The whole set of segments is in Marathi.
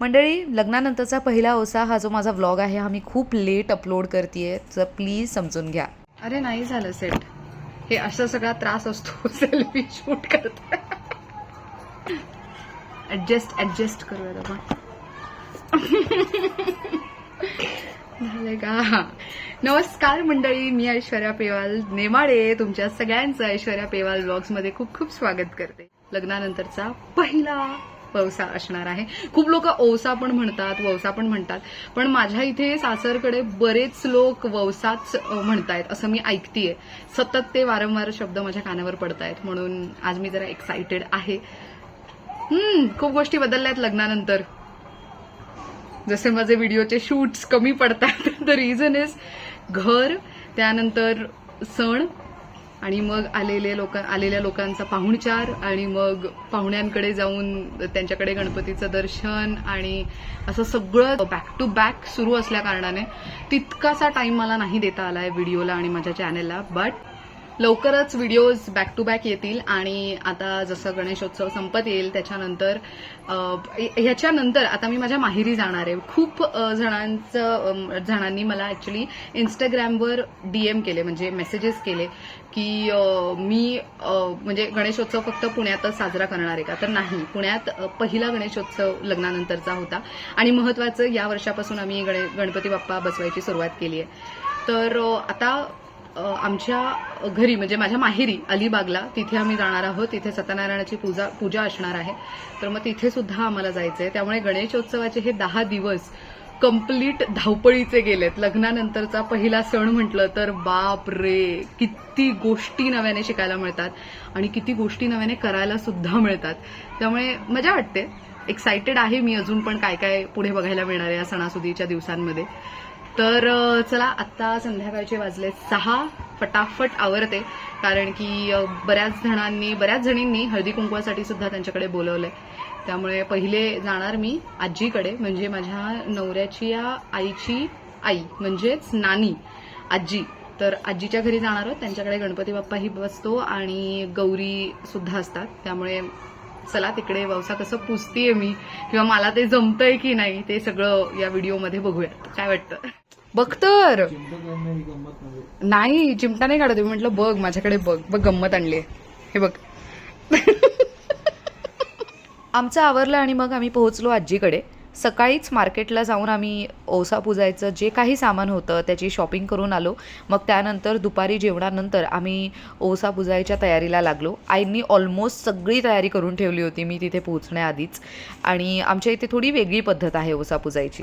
मंडळी लग्नानंतरचा पहिला ओसा हा जो माझा व्लॉग आहे हा मी खूप लेट अपलोड करते तर प्लीज समजून घ्या. अरे नाही झालं सेट हे असा सगळा त्रास असतो सेल्फी शूट करता ऍडजस्ट ऍडजस्ट करूयात आपण. झालंय का? नमस्कार मंडळी मी ऐश्वर्या पेवाल नेमाडे. तुमच्या सगळ्यांचं ऐश्वर्या पेवाल ब्लॉग्समध्ये खूप खूप स्वागत करते. लग्नानंतरचा पहिला पवसा असणार आहे. खूप लोक ओसा पण म्हणतात वौसा पण म्हणतात. पण माझ्या इथे सासरकडे बरेच लोक वौसाच म्हणतायत असं मी ऐकतीये. सतत ते वारंवार शब्द माझ्या कानावर पडतायत. म्हणून आज मी जरा एक्साइटेड आहे. हम्म खूप गोष्टी बदलल्या आहेत लग्नानंतर. जसे माझे व्हिडिओचे शूट्स कमी पडतात द रिझन इज घर त्यानंतर सण आणि मग आलेले लोक आलेल्या लोकांचा पाहुणचार आणि मग पाहुण्यांकडे जाऊन त्यांच्याकडे गणपतीचं दर्शन आणि असं सगळं बॅक टू बॅक सुरू असल्या कारणाने तितकासा टाइम मला नाही देता आलाय व्हिडिओला आणि माझ्या चॅनेलला बट लवकरच व्हिडिओज बॅक टू बॅक येतील आणि आता जसं गणेशोत्सव संपत येईल त्याच्यानंतर ह्याच्यानंतर आता मी माझ्या माहेरी जाणार आहे. खूप जणांचं जणांनी मला ऍक्च्युली इंस्टाग्रामवर डीएम केले म्हणजे मेसेजेस केले की मी म्हणजे गणेशोत्सव फक्त पुण्यातच साजरा करणार आहे का? तर नाही. पुण्यात पहिला गणेशोत्सव लग्नानंतरचा होता. आणि महत्वाचं या वर्षापासून आम्ही गणे गणपती बाप्पा बसवायची सुरुवात केली आहे. तर आता आमच्या घरी म्हणजे माझ्या माहेरी अलिबागला तिथे आम्ही जाणार आहोत. तिथे सत्यनारायणाची पूजा पूजा असणार आहे. तर मग तिथे सुद्धा आम्हाला आहे त्यामुळे गणेशोत्सवाचे हे दहा दिवस कंप्लीट धावपळीचे गेलेत. लग्नानंतरचा पहिला सण म्हटलं तर बाप रे किती गोष्टी नव्याने शिकायला मिळतात आणि किती गोष्टी नव्याने करायला सुद्धा मिळतात. त्यामुळे मजा वाटते. एक्सायटेड आहे मी अजून पण काय काय पुढे बघायला मिळणार आहे या सणासुदीच्या दिवसांमध्ये. तर चला आत्ता संध्याकाळचे वाजले सहा. फटाफट आवरते कारण की बऱ्याच जणांनी बऱ्याच जणींनी हळदी कुंकवासाठी सुद्धा त्यांच्याकडे बोलवलंय. त्यामुळे पहिले जाणार मी आजीकडे म्हणजे माझ्या नवऱ्याची या आईची आई म्हणजेच नानी आजी. तर आजीच्या घरी जाणार आहोत त्यांच्याकडे गणपती बाप्पाही बसतो आणि गौरी सुद्धा असतात. त्यामुळे चला तिकडे ववसा कसं पुसतीये मी किंवा मला ते जमतंय की नाही ते सगळं या व्हिडिओमध्ये बघूयात. काय वाटतं? बघ तर. नाही चिमटा नाही काढत. मी म्हटलं बघ माझ्याकडे बघ. बघ गंमत आणली हे बघ. आमचं आवरलं आणि मग आम्ही पोहोचलो आजीकडे. सकाळीच मार्केटला जाऊन आम्ही ओसा पुजायचं जे काही सामान होतं त्याची शॉपिंग करून आलो. मग त्यानंतर दुपारी जेवणानंतर आम्ही ओसा पुजायच्या तयारीला लागलो. आईंनी ऑलमोस्ट सगळी तयारी करून ठेवली होती मी तिथे पोहोचण्याआधीच. आणि आमच्या इथे थोडी वेगळी पद्धत आहे ओसा पुजायची.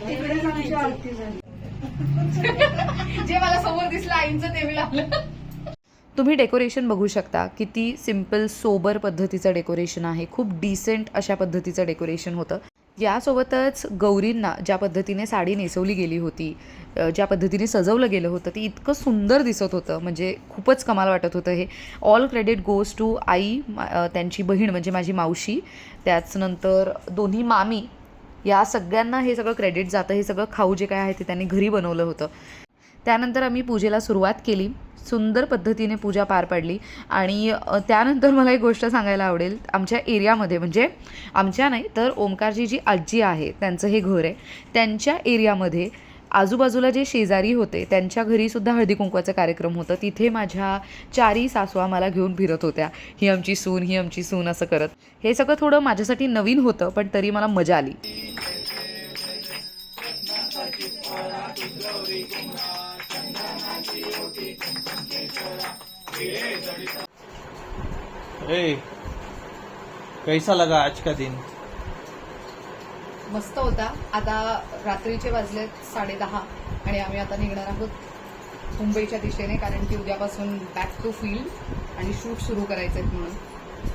तिकडेच आमची आरती झाली. जे मला समोर दिसलं आईंचं ते मी लावलं तुम्ही डेकोरेशन बघू शकता. किती सिंपल सोबर पद्धतीचं डेकोरेशन आहे. खूप डिसेंट अशा पद्धतीचं डेकोरेशन होतं. यासोबतच गौरींना ज्या पद्धतीने साडी नेसवली गेली होती ज्या पद्धतीने सजवलं गेलं होतं ते इतकं सुंदर दिसत होतं. म्हणजे खूपच कमाल वाटत होतं हे. ऑल क्रेडिट गोज टू आई त्यांची बहीण म्हणजे माझी मावशी. त्याच नंतर दोन्ही मामी या सगळ्यांना हे सगळं क्रेडिट जातं हे सगळं खाऊ जे काय आहे ते त्यांनी घरी बनवलं होतं. त्यानंतर आम्ही पूजेला सुरुवात केली. सुंदर पद्धतीने पूजा पार पाडली. आणि त्यानंतर मला एक गोष्ट सांगायला आवडेल. आमच्या एरियामध्ये म्हणजे आमच्या नाही तर ओमकारची जी आजी आहे त्यांचं हे घर आहे. त्यांच्या एरियामध्ये आजूबाजूला जे शेजारी होते त्यांच्या घरीसुद्धा हळदी कुंकवाचा कार्यक्रम होतं. तिथे माझ्या चारी सासवा मला घेऊन फिरत होत्या. ही आमची सून ही आमची सून असं करत. हे सगळं थोडं माझ्यासाठी नवीन होतं पण तरी मला मजा आली. ए कैसा लगा आज का दिन? मस्त होता. आता रात्रीचे वाजलेत साडेदहा आणि आम्ही आता निघणार आहोत मुंबईच्या दिशेने कारण की उद्यापासून बॅक टू फील्ड आणि शूट सुरू करायचे म्हणून.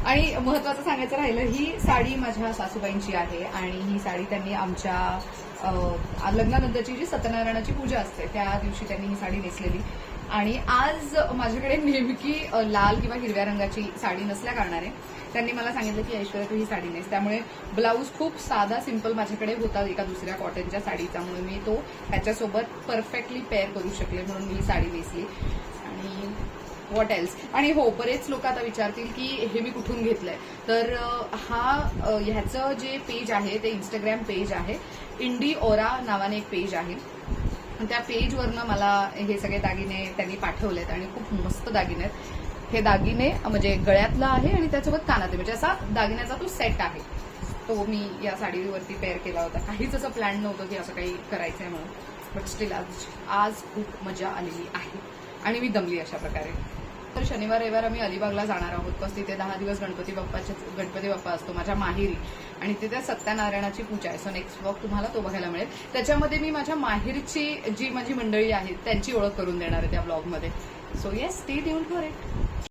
आणि महत्वाचं सांगायचं राहिलं ही साडी माझ्या सासूबाईंची आहे आणि ही साडी त्यांनी आमच्या लग्नानंतरची जी सत्यनारायणाची पूजा असते त्या दिवशी त्यांनी ही साडी नेसलेली. आणि आज माझ्याकडे नेमकी लाल किंवा हिरव्या रंगाची साडी नसल्या कारणाने त्यांनी मला सांगितलं की ऐश्वर्या तू ही साडी नेस. त्यामुळे ब्लाऊज खूप साधा सिंपल माझ्याकडे होता एका दुसऱ्या कॉटनच्या साडीचा. म्हणून मी तो त्याच्यासोबत परफेक्टली पेअर करू शकले म्हणून मी ही साडी नेसली. आणि व्हॉट एल्स आणि हो बरेच लोक आता विचारतील की हे मी कुठून घेतलंय? तर हा ह्याचं जे पेज आहे ते इंस्टाग्राम पेज आहे. इंडी ओरा नावाने एक पेज आहे. त्या पेजवरनं मला हे सगळे दागिने त्यांनी पाठवलेत आणि खूप मस्त दागिने आहेत. हे दागिने म्हणजे गळ्यातला आहे आणि त्यासोबत कानात म्हणजे असा दागिन्याचा तो सेट आहे. तो मी या साडीवरती पेअर केला होता. काहीच असं प्लॅन नव्हतं की असं काही करायचंय म्हणून. बट स्टील आज आज खूप मजा आलेली आहे. आणि मी दमली अशा प्रकारे. तर शनिवार रविवार आम्ही अलिबागला जाणार आहोत. बस तिथे दहा दिवस गणपती बाप्पाचे गणपती बाप्पा असतो माझ्या माहेरी. आणि तिथे सत्यनारायणाची पूजा आहे. सो नेक्स्ट ब्लॉग तुम्हाला तो बघायला मिळेल. त्याच्यामध्ये मी माझ्या माहेरची जी माझी मंडळी आहेत त्यांची ओळख करून देणार आहे त्या ब्लॉगमध्ये so yes stay tuned for it